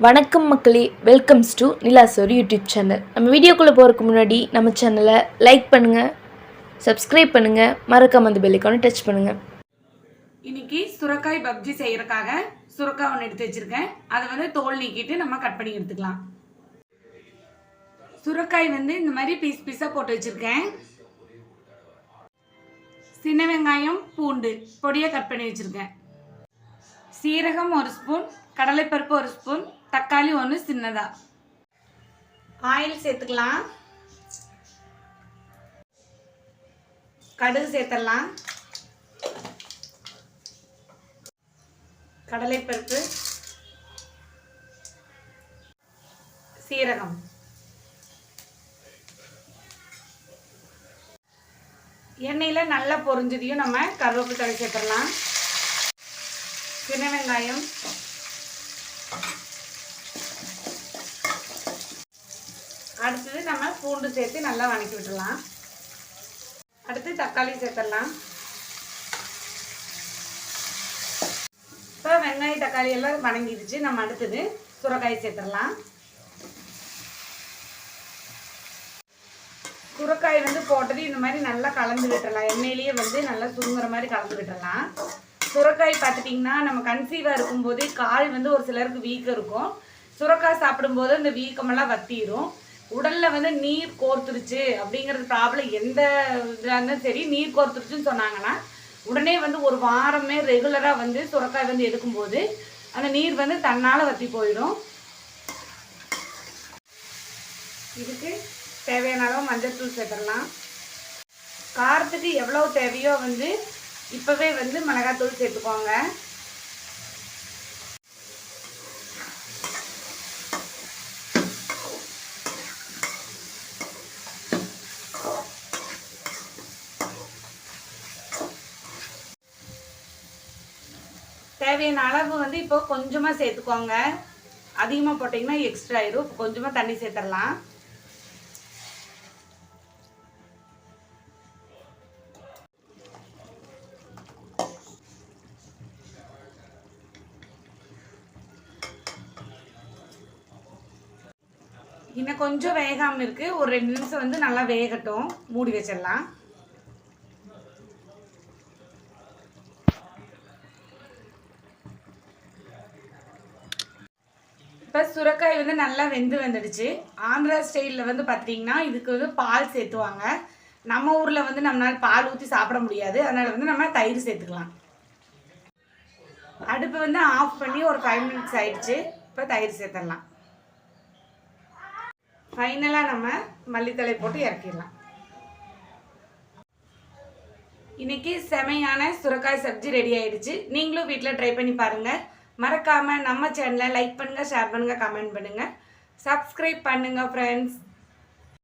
வணக்கம் மக்களே welcomes to நிலாசோர் யூடியூப் சேனல் நம்ம வீடியோக்குள்ளே போகிறதுக்கு முன்னாடி நம்ம சேனலை லைக் பண்ணுங்கள் சப்ஸ்கிரைப் பண்ணுங்கள் மறக்காம அந்த பெல்லைக்கான டச் பண்ணுங்கள் இன்னைக்கு சுரக்காய் பப்ஜி செய்கிறக்காக சுரக்காய் ஒன்று எடுத்து வச்சுருக்கேன். அதை வந்து தோல் நீக்கிட்டு நம்ம கட் பண்ணி எடுத்துக்கலாம். சுரக்காய் வந்து இந்த மாதிரி பீஸ் பீஸாக போட்டு வச்சுருக்கேன். சின்ன வெங்காயம் பூண்டு பொடியாக கட் பண்ணி வச்சுருக்கேன். சீரகம் ஒரு ஸ்பூன் கடலைப்பருப்பு ஒரு ஸ்பூன் தக்காளி ஒன்று சின்னதாக ஆயில் சேர்த்துக்கலாம். கடுகு சேர்த்துடலாம் கடலைப்பருப்பு. சீரகம். எண்ணெயில் நல்லா பொரிஞ்சதையும் நம்ம கருவேப்பிலை தழை சேர்த்துடலாம் சின்ன வெங்காயம். அடுத்தது நம்ம பூண்டு சேர்த்து நல்லா வணக்கி விட்டுடலாம். அடுத்து தக்காளி சேர்த்துடலாம். இப்போ வெங்காயம் தக்காளி எல்லாம் வணங்கிடுச்சு. நம்ம அடுத்தது சுரக்காய் சேர்த்துடலாம். சுரக்காய் வந்து போட்டது இந்த மாதிரி நல்லா கலந்து விட்டுறலாம் எண்ணெயிலேயே வந்து நல்லா சுருங்குற மாதிரி கலந்து விட்டுறலாம் சுரக்காய் பார்த்துட்டிங்கன்னா நம்ம கன்சீவாக இருக்கும்போது கால் வந்து ஒரு சிலருக்கு வீக்கம் இருக்கும். சுரக்காய் சாப்பிடும்போது அந்த வீக்கமெல்லாம் வத்திரும். உடலில் வந்து நீர் கோர்த்துருச்சு அப்படிங்கிறது ப்ராப்ளம் எந்த இதாக இருந்தாலும் சரி நீர் கோர்த்துருச்சுன்னு சொன்னாங்கன்னா உடனே வந்து ஒரு வாரமே ரெகுலராக வந்து சுரக்காய் வந்து எடுக்கும்போது அந்த நீர் வந்து தன்னால் வற்றி போயிடும். இதுக்கு தேவையான அளவு மஞ்சள்தூள் சேர்த்துடலாம். காரத்துக்கு எவ்வளோ தேவையோ வந்து இப்போவே வந்து மிளகாத்தூள் சேர்த்துக்கோங்க. தேவையான அளவு வந்து இப்போ கொஞ்சமாக சேர்த்துக்கோங்க. அதிகமாக போட்டிங்கன்னா எக்ஸ்ட்ரா ஆயிரும். இப்போ கொஞ்சமாக தண்ணி சேர்த்துடலாம். இன்னும் கொஞ்சம் வேகாமல் இருக்குது ஒரு ரெண்டு நிமிஷம் வந்து நல்லா வேகட்டும். மூடி வச்சிடலாம். இப்போ சுரக்காய் வந்து நல்லா வெந்து வந்துடுச்சு. ஆந்திரா ஸ்டைலில் வந்து பார்த்தீங்கன்னா இதுக்கு வந்து பால் சேர்த்துவாங்க. நம்ம ஊரில் வந்து நம்மளால் பால் ஊற்றி சாப்பிட முடியாது. அதனால் வந்து நம்ம தயிர் சேர்த்துக்கலாம். அடுப்பு வந்து ஆஃப் பண்ணி ஒரு ஃபைவ் மினிட்ஸ் ஆயிடுச்சு. இப்போ தயிர் சேர்த்துடலாம். ஃபைனலாக நம்ம மல்லித்தலை போட்டு இறக்கிடலாம். இன்னைக்கு செமையான சுரக்காய் சப்ஜி ரெடி ஆயிடுச்சு. நீங்களும் வீட்டில் ட்ரை பண்ணி பாருங்கள் மறக்காமல் நம்ம சேனலை லைக் பண்ணுங்கள் ஷேர் பண்ணுங்கள் கமெண்ட் பண்ணுங்கள் சப்ஸ்கிரைப் பண்ணுங்கள் ஃப்ரெண்ட்ஸ்